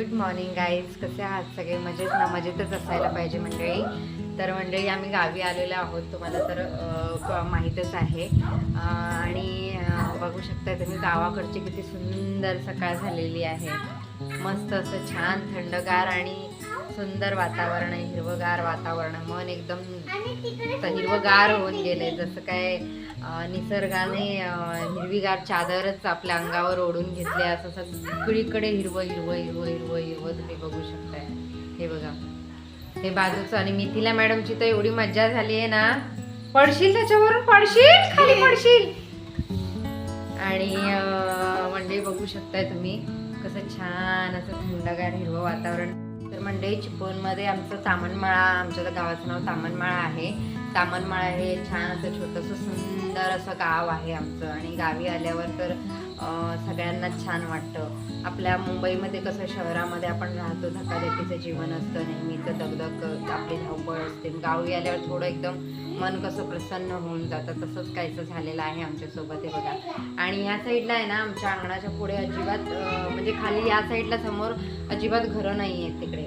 Good morning guys कसे आहात सगळे? मजेत ना? मजेतच असायला पाहिजे मंडळी. तर मंडळी आम्ही गावी आलेलो आहोत. तुम्हाला तर क- माहीतच आहे. आणि बघू शकता तुम्ही गावाकडची किती सुंदर सकाळ झालेली आहे. मस्त असं छान थंडगार आणि सुंदर वातावरण आहे हिरवगार वातावरण आहे. मन एकदम हिरवगार होऊन गेले जसं काय निसर्गाने हिरवीगार चादरच आपल्या अंगावर ओढून घेतले असं सगळीकडे हिरवं हिरवं हिरवं हिरवं हिरवं तुम्ही बघू शकताय. हे बघा. हे बाजूचं आणि मिथिला मॅडमची तर एवढी मज्जा झाली आहे ना. पडशील त्याच्यावरून? पडशील? खाली पडशील. आणि मंडळी बघू शकताय तुम्ही. कसं छान असं थंडगार हिरवं वातावरण. तर चिपळूणमध्ये आमचं तामणमाळा आमच्या गावाचं नाव तामणमाळा आहे. तामणमाळा हे छान असं छोटंसं सुंदर असं गाव आहे आमचं आणि गावी आल्यावर तर सगळ्यांना सगळ्यांनाच छान वाटतं. आपल्या मुंबईमध्ये कसं शहरामध्ये आपण राहतो धकाधकीचं जीवन असतं नेहमीचं दगदग आपली धावपळ असते. गावी आल्यावर थोडं एकदम मन कसं प्रसन्न होऊन जातं. तसंच काहीसं झालेलं आहे आमच्यासोबत हे बघा. आणि ह्या साईडला आहे ना आमच्या अंगणाच्या पुढे अजिबात म्हणजे खाली या साईडला समोर अजिबात घरं नाही आहेत तिकडे.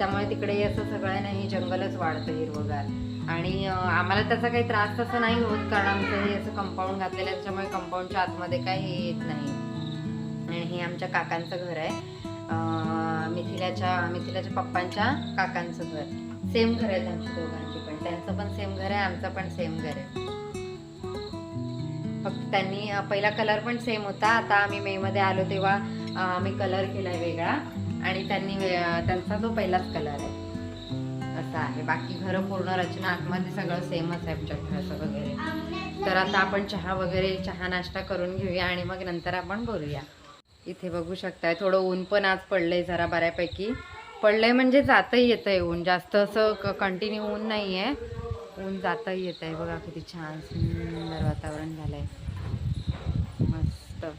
त्यामुळे तिकडे असं सगळं नाही जंगलच वाढतं हिरवगार. आणि आम्हाला त्याचा काही त्रास तसं नाही होत कारण आमचं हे असं कंपाऊंड घातलेलं आहे त्याच्यामुळे कंपाऊंडच्या आतमध्ये काही हे येत नाही. आणि हे आमच्या काकांचं घर आहे. मिथिलाच्या मिथिलाच्या पप्पांच्या काकांचं घर. सेम घर आहे त्यांच्या दोघांची पण. त्यांचं पण सेम घर आहे आमचं पण सेम घर आहे. फक्त त्यांनी पहिला कलर पण सेम होता. आता आम्ही मे मध्ये आलो तेव्हा आम्ही कलर केलाय वेगळा. आणि त्यांनी त्यांचा तो पहिलाच कलर आहे. असं आहे. बाकी घरं पूर्ण रचना आतमध्ये सगळं सेमच आहे आमच्या घराचं वगैरे. तर आता आपण चहा वगैरे चहा नाश्ता करून घेऊया आणि मग नंतर आपण बोलूया. इथे बघू शकताय थोडं ऊन पण आज पडलंय जरा बऱ्यापैकी. पडलंय म्हणजे जातही येतंय ऊन. जास्त असं कंटिन्यू ऊन नाही आहे ऊन जातही येत आहे बघा किती छान सुंदर वातावरण झालंय. आहे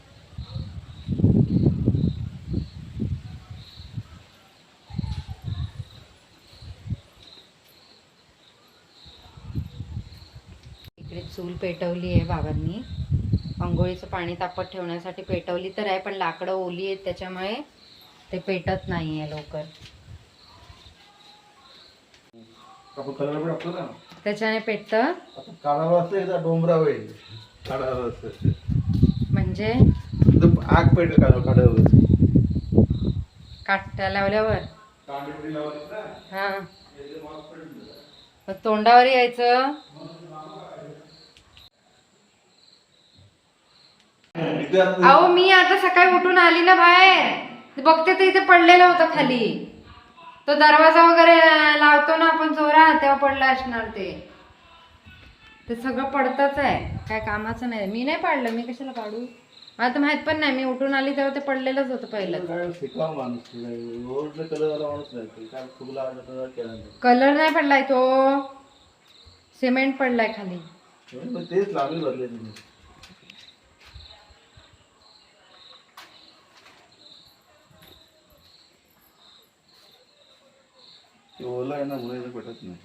इकडे चूल पेटवली आहे बाबांनी. अंघोळीचं पाणी तापत ठेवण्यासाठी पेटवली तर आहे पण लाकडं ओली आहेत त्याच्यामुळे ते पेटत नाही आहे लवकर. त्याच्याने पेटतं? डोंबरा होईल. म्हणजे? आग पेट काट्या लावल्यावर? हा. तोंडावर यायचं इथे आता अहो मी आता सकाळी उठून आली ना बाहेर. बघते तर इथे पडलेलं होतं खाली. तो दरवाजा वगैरे लावतो ना आपण जोरात तेव्हा पडला असणार ते. ते सगळं पडतच आहे. काय कामाचं नाही. मी नाही पाडलं. मी कशाला पाडू? मला तर माहीत पण नाही. मी उठून आली तेव्हा ते पडलेलंच होतं पहिलं कलर नाही. पडलाय तो. सिमेंट पडलाय खाली. तेच लागले ते ओला आहे ना इथं पेटत नाही.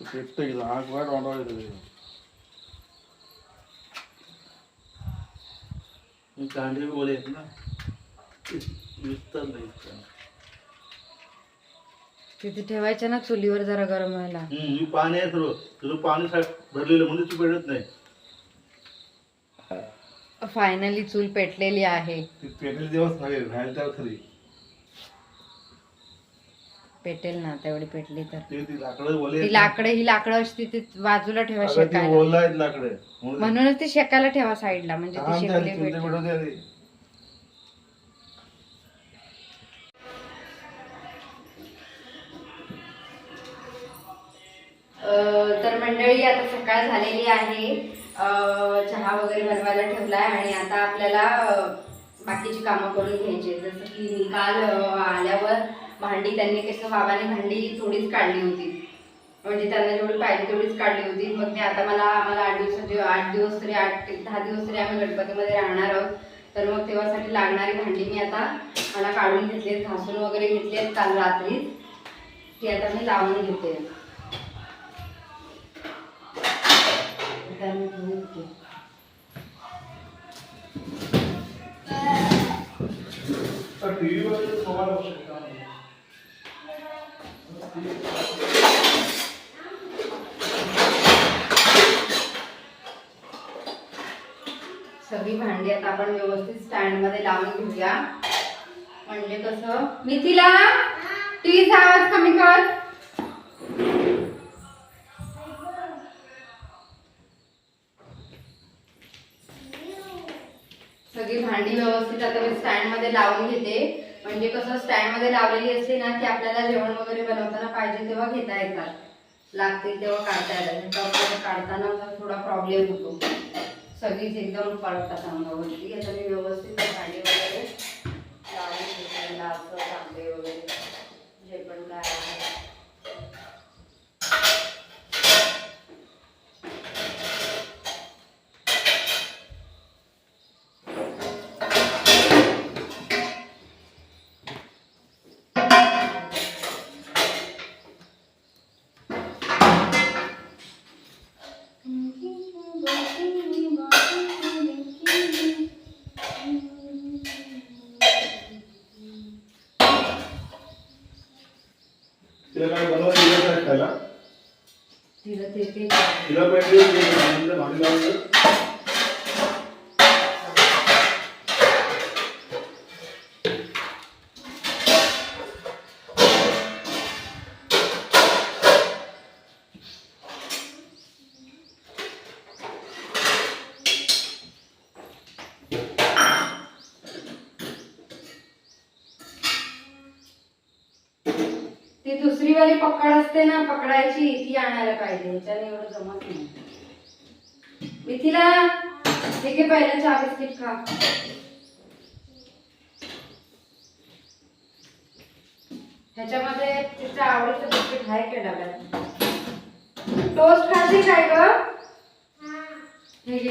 ते पेटतं गेलं आग वाट वाढवायला येतं ते कांदे बी ओले आहेत ना ते विकतात नाही इतकं. तिथे ठेवायचं ना चुलीवर जरा गरम व्हायला. हम्म, ही पाणी आहे सर्व सर्व पाणी सा- भरलेलं म्हणजे ती पेटत नाही. फायनली चूल पेटलेली आहे. ती पेटेल दिवस नाही राहील त्यावर खरी. पेटेल ना तेवढी पेटली तर. ते ती लाकडं ओले ती आहेत ना. लाकडं ही लाकडं असती ती बाजूला ठेवा अगं ती शेकायला. ओलं आहेत लाकडं. म्हणून म्हणूनच ती शेकायला ठेवा साईडला म्हणजे ती शेकली झाली, चिंच भेटेल पेटवते आधी. अं, तर मंडळी आता सकाळ झालेली आहे. अं, चहा वगैरे बनवायला ठेवलाय आणि आता आपल्याला अं, बाकीची कामं करून घ्यायची जसं की निकाल अं, आल्यावर भांडी त्यांनी कसं बाबाने भांडी थोडीच काढली होती. म्हणजे त्यांना जेवढी पाहिजे तेवढीच काढली होती. मग मी आता मला आम्हाला आठ दिवस म्हणजे आठ दिवस तरी आठ दहा दिवस तरी आम्ही गणपतीमध्ये राहणार आहोत. तर मग तेव्हासाठी लागणारी भांडी मी आता मला काढून घेतली घासून वगैरे घेतली काल रात्री. ती आता मी लावून घेते. आता मी धुवून घेते. टीव्ही वर मोबाईल बघू शकता सगळी भांडी आता आपण व्यवस्थित स्टँडमध्ये लावून घेऊया. म्हणजे कसं? मिथिला टीव्हीचा आवाज कमी कर. सगळी भांडी व्यवस्थित आता मी स्टँडमध्ये लावून घेते. म्हणजे कसं स्टँडमध्ये लावलेली असते ना की आपल्याला जेवण वगैरे बनवताना पाहिजे तेव्हा घेता येतात. लागतील तेव्हा काढता येतात. म्हणजे आपल्याला काढताना थोडा प्रॉब्लेम होतो. सगळीच एकदम पडतात अंगावरती. आता मी व्यवस्थित ती दुसरी वाली पकड असते ना पकडायची ती आणायला पाहिजे. याच्याने एवढं जमत नाही. मिथिला हे घे पहिलं चहा बिस्किट खा. ह्याच्यामध्ये तिच्या आवडीचं बिस्किट आहे का डब्यात? टोस्ट खाते काय ग? हे घे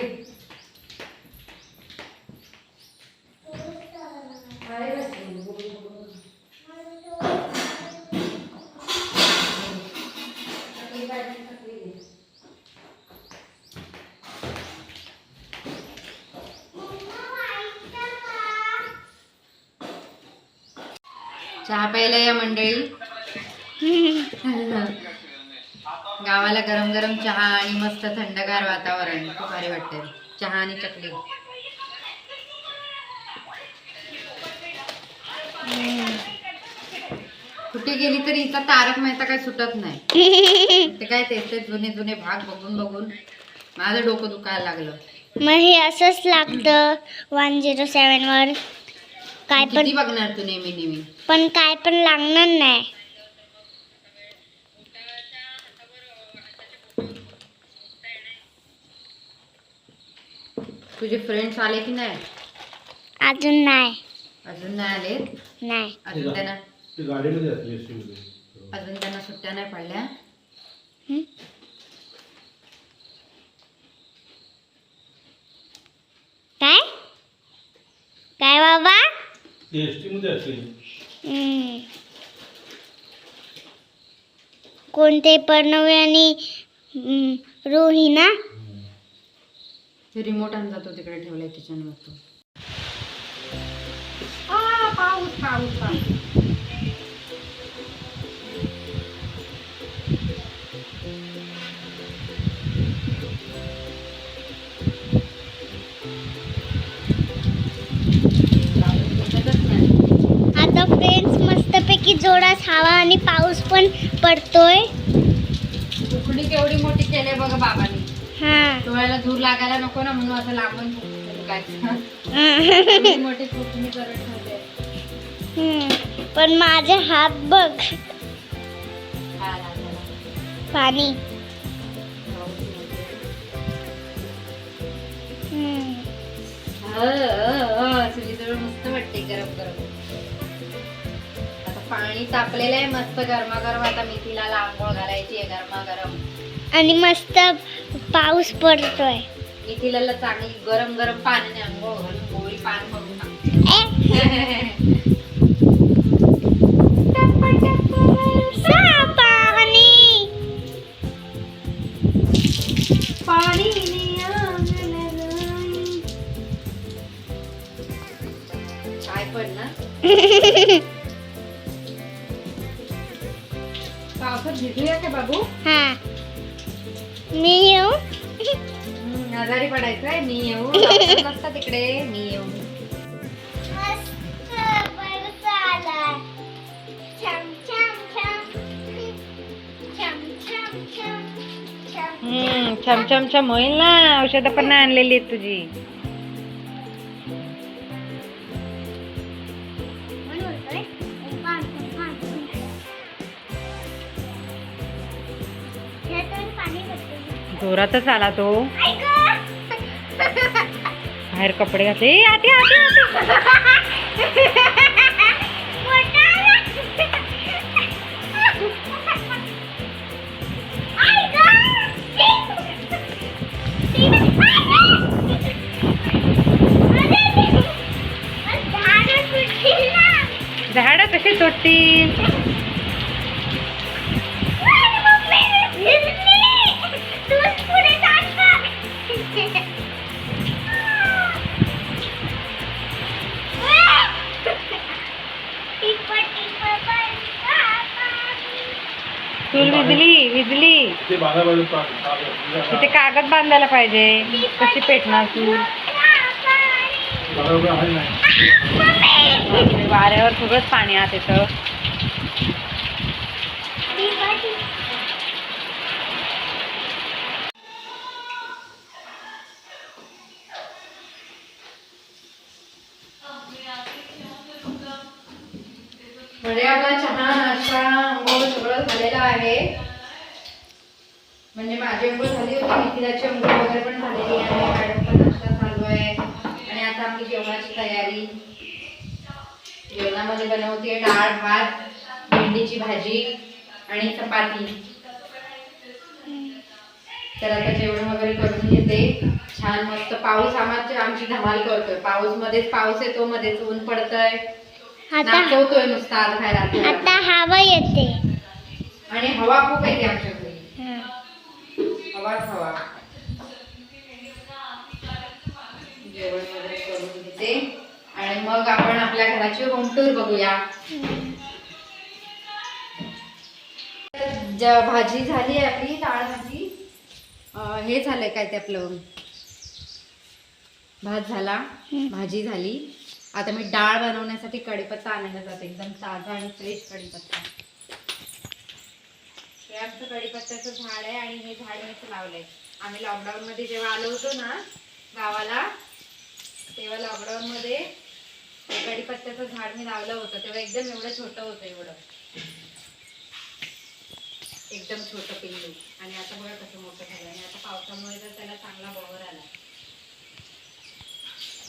आहे का ते? गोल गोल. चटणी पाहिजे, चटणी घे. चहा प्यायला या मंडळी. गावाला गरम गरम चहा आणि मस्त थंडगार वातावरण. खूप भारी वाटते चहा आणि चकली. कुठे गेली तरी इथं तारक मेहता काय सुटत नाही. ते काय ते जुने जुने भाग बघून बघून माझं डोकं दुखायला लागलं. मग हे असंच लागतं. वन झिरो सेवन वर काय पण किती बघणार तू नेहमी नेहमी पण काय पण लागणार नाही. तुझे फ्रेंड्स आले की नाही? अजून नाही. अजून नाही आले? नाही. अजून त्यांना ती गाडीमध्ये असली मध्ये. अजून त्यांना सुट्ट्या नाही पडल्या? हं? काय? काय बाबा? ती एस टी मध्ये असली. हम्म. कोणते प्रणवी आणि हम्म, रोहिना ते रिमोट आणून जातो तिकडे ठेवलाय किचन वर आ, पाऊस पाऊस पाऊस पाऊस. जोरात हवा आणि पाऊस पण पडतोय. उकडी केवढी मोठी केली बघ बाबांनी. हा. डोळ्याला धूर लागायला नको ना म्हणून असं लांबून मोठी ठेवते. पण माझे हात बघ. पाणी. मस्त वाटते गरम गरम पाणी तापलेलं आहे मस्त गरमागरम. आता मेथीला आंघोळ घालायची आहे गरमागरम. आणि मस्त पाऊस पडतोय. मेथीला चांगली गरम गरम पाण्याने आंघोळ घालून गोळी पान करून टाक. ए, सा पाणी. पाणी ने आंगण राई. काय पण ना. भिजूया का बाबू? हा। मी येऊ हम्म, आजारी पडायचंय मी येऊ डॉक्टर नसतात तिकडे मी येऊ मस्त आलाय छम छम छम छम छम छम छम हम्म छम छम छम होईल ना? औषधं पण नाही आणलेली आहेत तुझी. जोरातच आला तो. बाहेर कपडे घातले आते आते आते झाड कशी तुटतील तिथे कागद बांधायला पाहिजे. कशी पेटणार आहे नाही. वाऱ्यावर सगळंच पाणी आत येतं. म्हणजे आपला चहा नाश्ता अंघोळ सगळं झालेलं आहे. म्हणजे माझी अंघोळ झाली होती निखिलाची अंघोळ वगैरे पण झालेली आहे मॅडमचा नाश्ता चालू आहे. आणि आता आपली जेवणाची तयारी. जेवणामध्ये बनवते डाळ भात भेंडीची भाजी आणि चपाती. तर आता जेवण वगैरे करून घेते. छान मस्त पाऊस आमची आमची धमाल करतोय. पाऊस मध्येच पाऊस येतो मध्येच ऊन पडतंय. नाचवतोय नुसता आत बाहेर. आता हवा येते. आणि हवा खूप येते आमच्या हवाच हवा. जेवण वगैरे करून घेते आणि मग आपण आपल्या घराची होम टूर बघूया. ज- भाजी झाली आहे आपली डाळ भाजी हे झालंय काय ते आपलं? भात झाला भाजी झाली. आता मी डाळ बनवण्यासाठी कढीपत्ता आणायला जाते. एकदम ताजा आणि फ्रेश कढीपत्ता. हे आमचं कढीपत्त्याचं झाड आहे आणि हे झाड मी इथं लावलंय. आम्ही लॉकडाऊन मध्ये जेव्हा आलो होतो ना गावाला तेव्हा लॉकडाऊन मध्ये कडीपत्त्याचं झाड मी लावलं होतं. तेव्हा एकदम एवढं छोटं होतं एवढं. एकदम छोटं पिल्लू. आणि आता बघा कसं मोठं झालं आणि आता पावसामुळे तर त्याला चांगला बॉवर आला.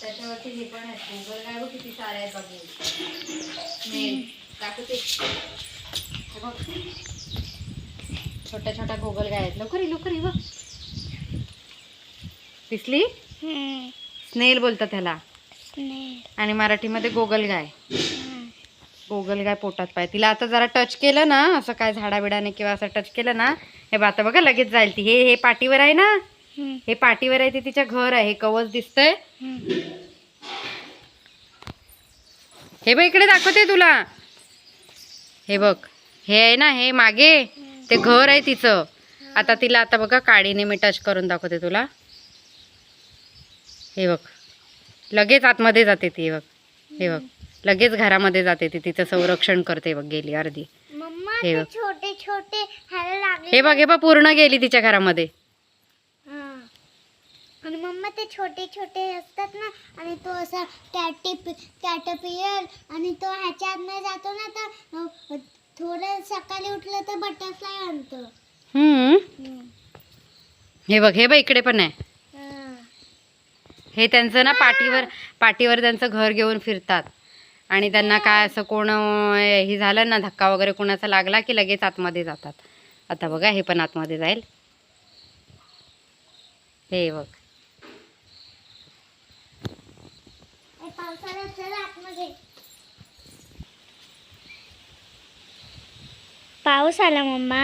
त्याच्यावरती हे पण आहेत गुगल काय बघ किती सारे आहेत बघू. मेन. दाखवते. बघ. छोट्या छोट्या गोगल गाय आहेत लवकर लवकर ये बघ. दिसली? स्नेल बोलतात त्याला आणि मराठीमध्ये गोगल गाय. गोगल गाय पोटात पाय. तिला आता जरा टच केलं ना असं काय झाडाबिडाने किंवा असं टच केलं ना हे बघ आता बघा लगेच जाईल ती. हे हे पाठीवर आहे ना? हे पाठीवर आहे ते तिच्या घर आहे. हे कवच दिसतंय. हे बघ इकडे दाखवते तुला. हे बघ हे आहे ना हे मागे. ते घर आहे तिचं. आता तिला आता बघा काडीने मी टच करून दाखवते तुला. हे बघ. लगेच आतमध्ये जाते ती बघ. हे बघ. लगेच घरामध्ये जाते ती तिचं संरक्षण करते बघ गेली अर्धी. हे बघ. छोटे छोटे हे बघ हे बघ पूर्ण गेली तिच्या घरामध्ये. हा. आणि मम्मा ते छोटे छोटे असतात ना आणि तो असा कॅटिप कॅटरपिलर आणि तो ह्याच्यातनं जातो ना तर थोडं सकाळी उठलं तर बटरफ्लाय आणतो. हम्म. हे बघ हे बघ इकडे पण आहे. हा. त्यांचं ना पाठीवर पाठीवर त्यांचं घर घेऊन फिरतात. आणि त्यांना काय असं कोण हे झालं ना धक्का वगैरे कोणाचा लागला की लगेच आतमध्ये जातात. आता बघा हे पण आतमध्ये जाईल. हे बघ हे पावसाळ्यात चला आतमध्ये पाऊस आला मम्मा.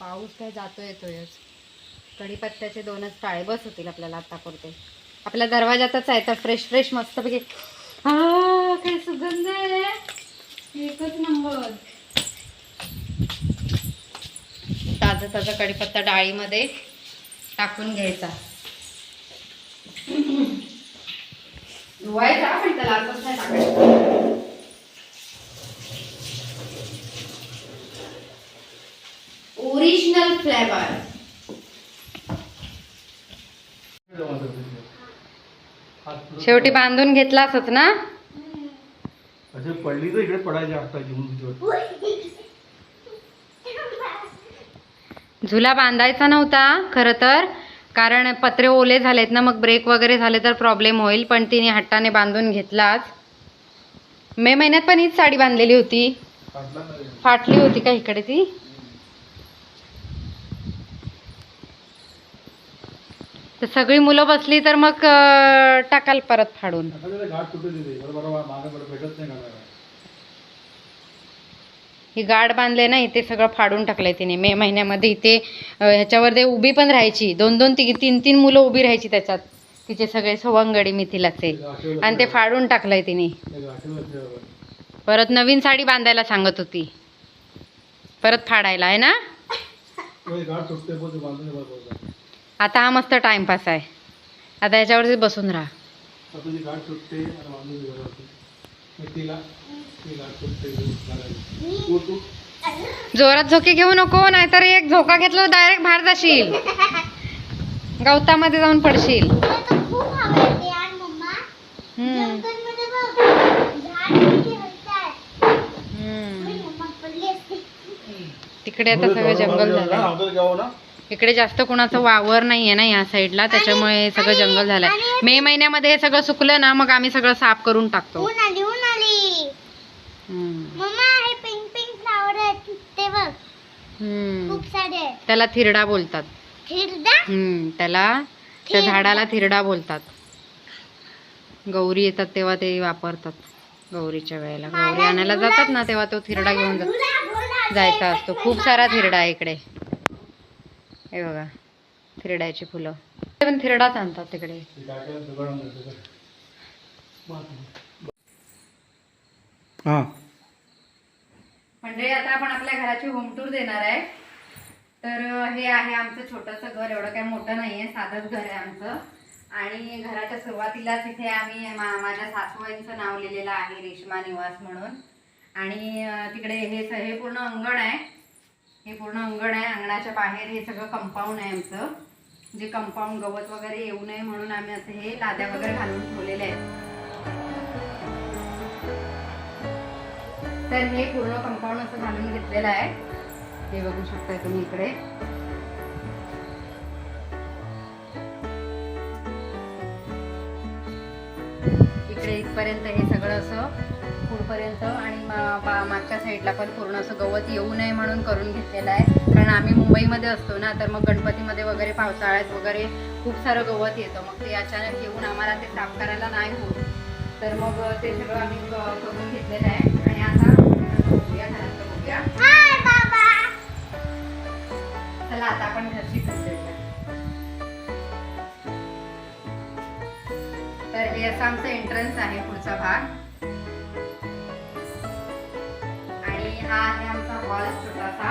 पाऊस काय जातो येतोयच. कढीपत्त्याचे दोनच टाळे बस होतील आपल्याला आता करते आपल्या दरवाजातच आहे तर फ्रेश फ्रेश मस्तपैकी. आ, काय सुगंध आहे एकच नंबर. ताजा ताजा कढीपत्ता डाळीमध्ये टाकून घ्यायचा. धुवायचा पण त्याला असंच नाही टाकायचं ओरिजिनल फ्लेवर शेवटी बांधून घेतलासच ना? असे पडली तर इकडे पडायचे आता घेऊन झुला बांधायचा नव्हता खरं तर. कारण पत्रे ओले झालेत ना मग ब्रेक वगैरे झाले तर प्रॉब्लेम होईल. पण तिने हट्टाने बांधून घेतलाच. मे महिन्यात पण हीच साडी बांधलेली होती. फाटली होती का इकडे ती? तर सगळी मुलं बसली तर मग टाकाल परत फाडून. ही गाड बांधले ना इथे सगळं फाडून टाकलंय तिने. मे महिन्यामध्ये इथे ह्याच्यावर ते उभी पण राहायची. दोन दोन ती तीन तीन मुलं उभी राहायची त्याच्यात. तिचे सगळे सवंगडी मिथिलाचे. आणि ते फाडून टाकलंय तिने. परत नवीन साडी बांधायला सांगत होती. परत फाडायला आहे ना? आता हा मस्त टाइमपास आहे आता याच्यावरती बसून राहा जोरात झोके घेऊ नको नाहीतर एक झोका घेतला डायरेक्ट बाहेर जाशील गवतामध्ये जाऊन पडशील तिकडे आता सगळं जंगल झालं इकडे जास्त कोणाचं वावर नाहीये ना या साईडला त्याच्यामुळे सगळं जंगल झालंय. मे महिन्यामध्ये हे सगळं सुकलं ना मग आम्ही सगळं साफ करून टाकतो. हे त्याला थिरडा बोलतात. हम्म, त्याला त्या. झाडाला थिरडा बोलतात. गौरी येतात तेव्हा ते वापरतात गौरीच्या वेळेला. गौरी आणायला जातात ना तेव्हा तो थिरडा घेऊन जात जायचा असतो. खूप सारा थिरडा आहे इकडे. हे बघा थिरड्याची फुलं. ते पण थिरडाच आणतात तिकडे. हा. म्हणजे आता आपण आपल्या घराची होम टूर देणार आहे. तर हे आहे आमचं छोटंसं घर एवढं काही मोठं नाही आहे साधंच घर आहे आमचं. आणि घराच्या सुरुवातीलाच इथे आम्ही मा माझ्या सासूबाईंचं नाव लिहिलेलं आहे रेश्मा निवास म्हणून. आणि तिकडे हे स हे पूर्ण अंगण आहे. हे पूर्ण अंगण आहे अंगणाच्या बाहेर हे सगळं कंपाऊंड आहे आमचं. जे कंपाऊंड गवत वगैरे येऊ नये म्हणून आम्ही असं हे लाद्या वगैरे घालून ठेवलेले आहेत. तर हे पूर्ण कंपाऊंड असं घालून घेतलेलं आहे. हे बघू शकताय तुम्ही इकडे. इकडे इथपर्यंत हे सगळं असं पुढपर्यंत आणि मा- मागच्या साईडला पण पूर्ण असं गवत येऊ नये म्हणून करून घेतलेलं आहे. कारण आम्ही मुंबईमध्ये असतो ना तर मग गणपतीमध्ये वगैरे पावसाळ्यात वगैरे खूप सारं गवत येतं. मग ते अचानक येऊन आम्हाला ते साफ करायला नाही होत. तर मग ते सगळं आम्ही करून घेतलेलं आहे. आणि आता बघूया चला आता आपण घरची तर हे असं आमचं एंट्रन्स आहे पुढचा भाग. हा आहे आमचा हॉल छोटासा.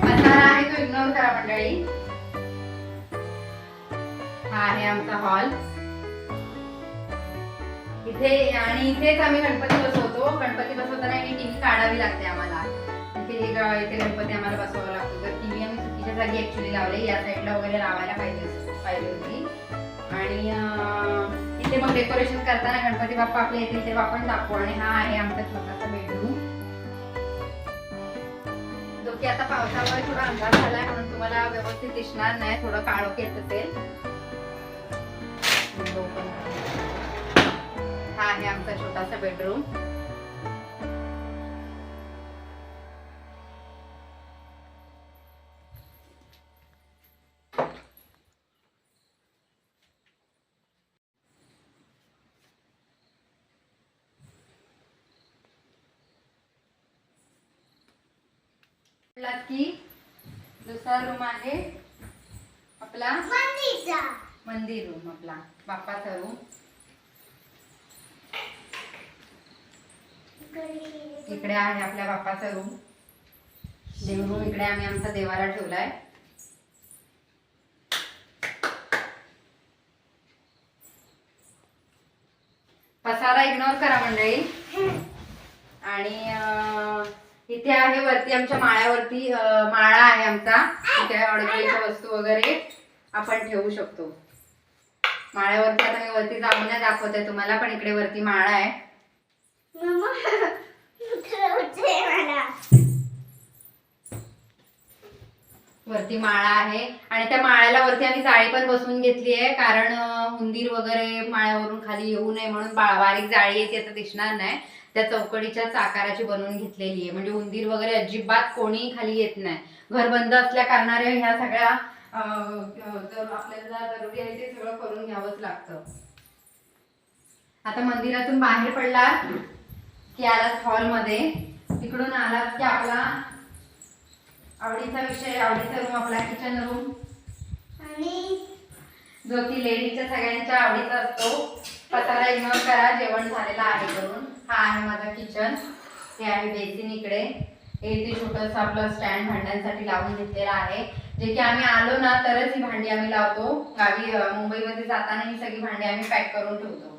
पसारा आहे तो इग्नोर करा मंडळी. हा आहे आमचा हॉल इथे आणि इथेच आम्ही गणपती बसवतो. गणपती बसवताना ही टीव्ही काढावी लागते आम्हाला. इथे हे इथे गणपती आम्हाला बसवावा लागतो. तर टीव्ही आम्ही चुकीच्या जागी ऍक्च्युली लावले या साईडला वगैरे लावायला पाहिजे पाहिजे होती. आणि ते मग डेकोरेशन करताना गणपती बाप्पा आपले येतील तेव्हा आपण दाखवू. आणि हा आहे आमचा छोटासा बेडरूम जो की आता पावसामुळे थोडा अंदाज झालाय म्हणून तुम्हाला व्यवस्थित दिसणार नाही. थोडं काळोख येत असेल. हा आहे आमचा छोटासा बेडरूम दुसरा रूम आहे आपला? मंदिर रूम आपला. बाप्पाचा रूम इकडे आहे आपल्या बाप्पाचा रूम देवरूम इकडे आम्ही आमचा देवारा ठेवलाय. पसारा इग्नोर करा मंडळी. आणि इथे आहे वरती आमच्या माळ्यावरती माळा आहे आमचा. इथे अडकळीच्या वस्तू वगैरे आपण ठेवू शकतो. माळ्यावरती आता मी वरती जाऊन दाखवते तुम्हाला पण इकडे वरती माळा आहे. वरती माळा आहे. आणि त्या माळ्याला वरती आम्ही जाळी पण बसवून घेतली आहे कारण उंदीर वगैरे माळ्यावरून खाली येऊ नये म्हणून बारीक जाळी आहे ती आता दिसणार नाही. त्या चौकडीच्याच आकाराची बनवून घेतलेली आहे. म्हणजे उंदीर वगैरे अजिबात कोणी खाली येत नाही. घर बंद असल्या कारणाने ह्या सगळ्या आपल्याला जरुरी आहे ते सगळं करून घ्यावंच लागतं. आता मंदिरातून बाहेर पडला की आलात हॉलमध्ये. तिकडून आलात की आपला आवडीचा विषय आवडीचा रूम आपला किचन रूम आणि? जो की लेडीजच्या सगळ्यांच्या आवडीचा असतो. पसारा इग्नोर करा जेवण झालेलं आहे करून हा आहे माझा किचन हे आहे बेसिन इकडे. हे ते छोटंसं आपलं स्टँड भांड्यांसाठी लावून घेतलेलं आहे. जे की आम्ही आलो ना तरच ही भांडी आम्ही लावतो. गावी मुंबईमध्ये जाताना ही सगळी भांडी आम्ही पॅक करून ठेवतो.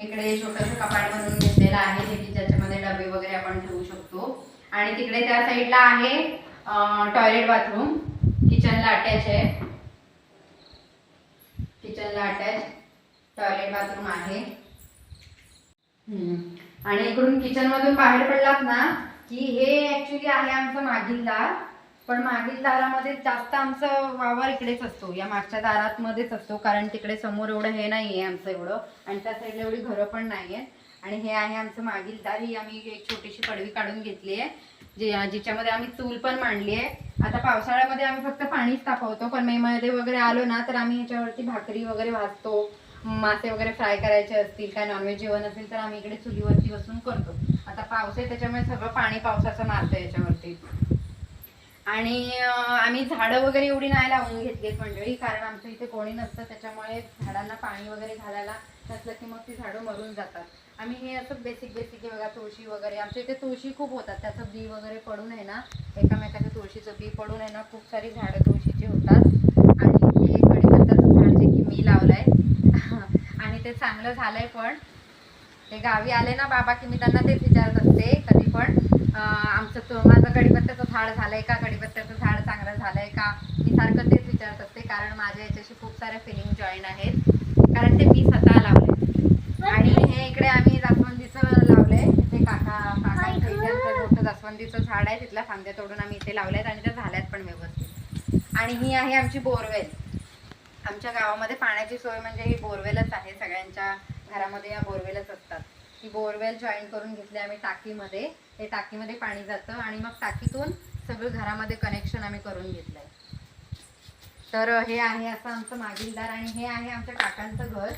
इकडे छोटंसं कपाट बनवून घेतलेलं आहे जे की ज्याच्यामध्ये डबे वगैरे आपण ठेवू शकतो. आणि तिकडे त्या साईडला आहे टॉयलेट बाथरूम किचनला अटॅच आहे. किचनला अटॅच टॉयलेट बाथरूम आहे. आणि इकडून किचन मधून बाहेर पडलात ना की हे ऍक्च्युली आहे आमचं मागील दार. पण मागील दारामध्ये जास्त आमचं वावर इकडेच असतो. या मागच्या दारात मध्येच असतो कारण तिकडे समोर एवढं हे नाही आहे आमचं एवढं. आणि त्या साईडला एवढी घरं पण नाहीये. आणि हे आहे आमचं मागील दार. ही आम्ही एक छोटीशी पडवी काढून घेतली आहे जे जिच्यामध्ये आम्ही चूल पण मांडली आहे. आता पावसाळ्यामध्ये आम्ही फक्त पाणीच तापवतो पण मे मध्ये वगैरे आलो ना तर आम्ही ह्याच्यावरती भाकरी वगैरे भाजतो. मासे वगैरे फ्राय करायचे असतील काय नॉनव्हेज जेवण असेल तर आम्ही इकडे चुलीवरती बसून करतो. आता पाऊस आहे त्याच्यामुळे सगळं पाणी पावसाचं मारतं याच्यावरती. आणि आम्ही झाडं वगैरे एवढी नाही लावून घेतलीत मंडळी कारण आमच्या इथे कोणी नसतं त्याच्यामुळे झाडांना पाणी वगैरे घालायला नसलं की मग ती झाडं मरून जातात. आम्ही हे असं बेसिक बेसिक बघा तुळशी वगैरे आमच्या इथे तुळशी खूप होतात त्याचं बी वगैरे पडून आहे ना एकामेकाच्या तुळशीचं बी पडून आहे ना खूप सारी झाडं तुळशीची होतात आणि हे कडीपत्त्याचं झाड जे की मी लावलंय आणि ते चांगलं झालंय पण. ते गावी आले ना बाबा की मी त्यांना तेच विचारत असते कधी पण. आमचं तो माझं कडीपत्त्याचं झाड झालंय का? कडीपत्त्याचं झाड चांगलं झालंय का? मी सारखं तेच विचारत असते कारण माझ्या याच्याशी खूप साऱ्या फिलिंग जॉईन आहेत. कारण ते मी स्वतः लावले आणि हे इकडे आम्ही जास्वंदीचं लावलंय. ते काका आमचं मोठं जास्वंदीचं झाड आहे. तिथल्या फांद्या तोडून आम्ही इथे लावल्यात आणि त्या झाल्यात पण व्यवस्थित. आणि ही आहे आमची बोरवेल. आमच्या गावामध्ये पाण्याची सोय म्हणजे ही बोरवेलच आहे. सगळ्यांच्या घरामध्ये या बोरवेलच असतात. ही बोरवेल जॉईन करून घेतली आम्ही टाकीमध्ये. ते टाकीमध्ये पाणी जातं आणि मग टाकीतून सगळं घरामध्ये कनेक्शन आम्ही करून घेतलंय. तर हे आहे असं आमचं मागील दार आणि हे आहे आमच्या काकांचं घर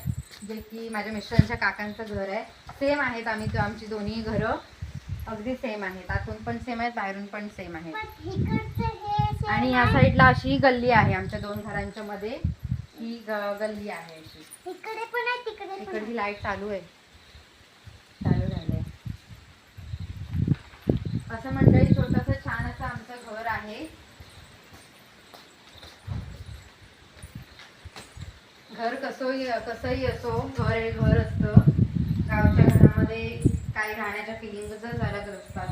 जे की माझ्या मिस्टरांच्या काकांचं घर आहे. सेम आहेत आम्ही आमची दोन्ही घरं. अगदी सेम आहेत. आतून पण सेम आहेत बाहेरून पण सेम आहेत. आणि या. साईडला अशी गल्ली आहे आमच्या दोन घरांच्या मध्ये. ही गल्ली आहे अशी इकडे पण आहे तिकडे पण आहे. इकडची लाइट चालू आहे. चालू झालंय. असं मंडळी छोटस छान असं आमचं घर आहे. घर कसंही कसंही असो घर हे घर असतं. गावच्या घरामध्ये काही राहण्याच्या फिलिंगच अलग असतात.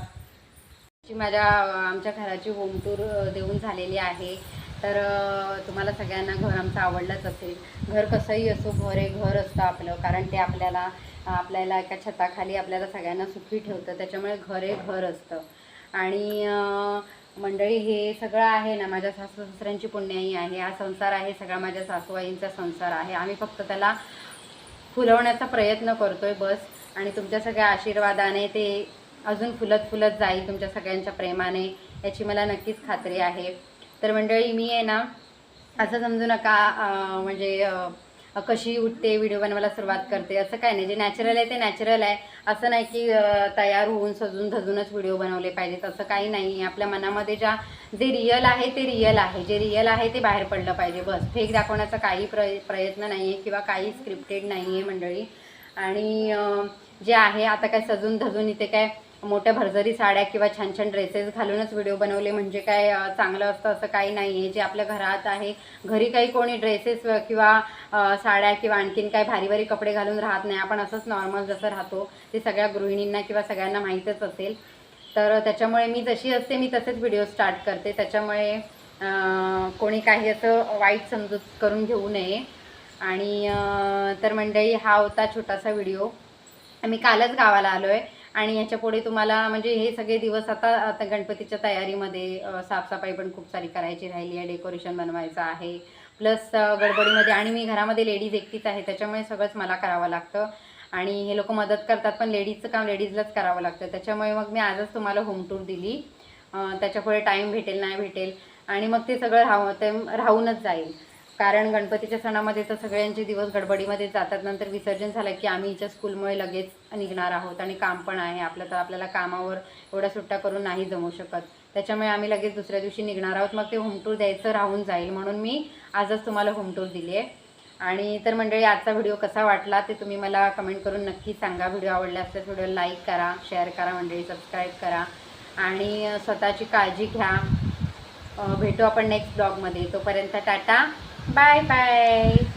जी माझ्या आमच्या घराची होम टूर देऊन झालेली आहे. तर तुम्हाला सगळ्यांना घर आमचं आवडलंच असेल. घर कसंही असो घर हे घर असतं आपलं. कारण ते आपल्याला आपल्याला एका छताखाली आपल्याला सगळ्यांना सुखी ठेवतं. त्याच्यामुळे घर हे घर असतं. आणि मंडळी हे सगळं आहे ना माझ्या सासू सासऱ्यांची पुण्याई आहे. हा संसार आहे सगळा माझ्या सासूबाईंचा संसार आहे. आम्ही फक्त त्याला फुलवण्याचा प्रयत्न करतो आहे बस. आणि तुमच्या सगळ्या आशीर्वादाने ते अजून फुलत फुलत जाईल तुमच्या सगळ्यांच्या प्रेमाने. याची मला नक्कीच खात्री आहे. तर मंडळी मी आहे ना असं समजू नका म्हणजे कशी उठते व्हिडिओ बनवायला सुरुवात करते असं काय नाही. जे नॅचरल आहे ते नॅचरल आहे. असं नाही की तयार होऊन सजून धजूनच व्हिडिओ बनवले पाहिजेत असं काही नाही. आहे आपल्या मनामध्ये ज्या जे रियल आहे ते रियल आहे. जे रियल आहे ते बाहेर पडलं पाहिजे बस. फेक दाखवण्याचा काही प्र प्रयत्न नाही आहे किंवा काही स्क्रिप्टेड नाही आहे मंडळी. आणि जे आहे आता काय सजून धजून इथे काय मोठ्या भरझरी साड्या किंवा छान छान ड्रेसेस घालूनच व्हिडिओ बनवले. म्हणजे काय चांगलं असतं असं काही नाही आहे जे आपल्या घरात आहे घरी काही कोणी ड्रेसेस किंवा साड्या किंवा आणखीन काय भारी भारी कपडे घालून राहत नाही. आपण असंच नॉर्मल जसं राहतो ते सगळ्या गृहिणींना किंवा सगळ्यांना माहीतच असेल. तर त्याच्यामुळे मी जशी असते मी तसेच व्हिडिओ स्टार्ट करते. त्याच्यामुळे कोणी काही असं वाईट समजूत करून घेऊ नये. आणि तर मंडळी हा होता छोटासा व्हिडिओ मी कालच गावाला आलो आहे आणि याच्यापुढे तुम्हाला म्हणजे हे सगळे दिवस आता आता गणपतीच्या तयारीमध्ये साफसफाई पण खूप सारी करायची राहिली आहे डेकोरेशन बनवायचं आहे. प्लस गडबडीमध्ये आणि मी घरामध्ये लेडीज एकटीच आहे त्याच्यामुळे सगळंच मला करावं लागतं. आणि हे लोक मदत करतात पण लेडीजचं काम लेडीजलाच करावं लागतं. त्याच्यामुळे मग मी आजच तुम्हाला होम टूर दिली. त्याच्यापुढे टाईम भेटेल नाही भेटेल. आणि मग ते सगळं राहू ते राहूनच जाईल. कारण गणपतीच्या सणामध्ये तर सगळ्यांचे दिवस गडबडीमध्ये जातात. नंतर विसर्जन झालं की आम्ही हिच्या स्कूलमुळे लगेच निघणार आहोत आणि काम पण आहे. आपलं तर आपल्याला कामावर एवढ्या सुट्टा करून नाही जमू शकत. त्याच्यामुळे आम्ही लगेच दुसऱ्या दिवशी निघणार आहोत. मग ते होम टूर द्यायचं राहून जाईल म्हणून मी आजच तुम्हाला होम टूर दिली आहे आणि तर मंडळी आजचा व्हिडिओ कसा वाटला ते तुम्ही मला कमेंट करून नक्की सांगा. व्हिडिओ आवडला असल्यास व्हिडिओ लाईक करा शेअर करा मंडळी सबस्क्राईब करा. आणि स्वतःची काळजी घ्या. भेटू आपण नेक्स्ट ब्लॉगमध्ये. तोपर्यंत टाटा. Bye bye.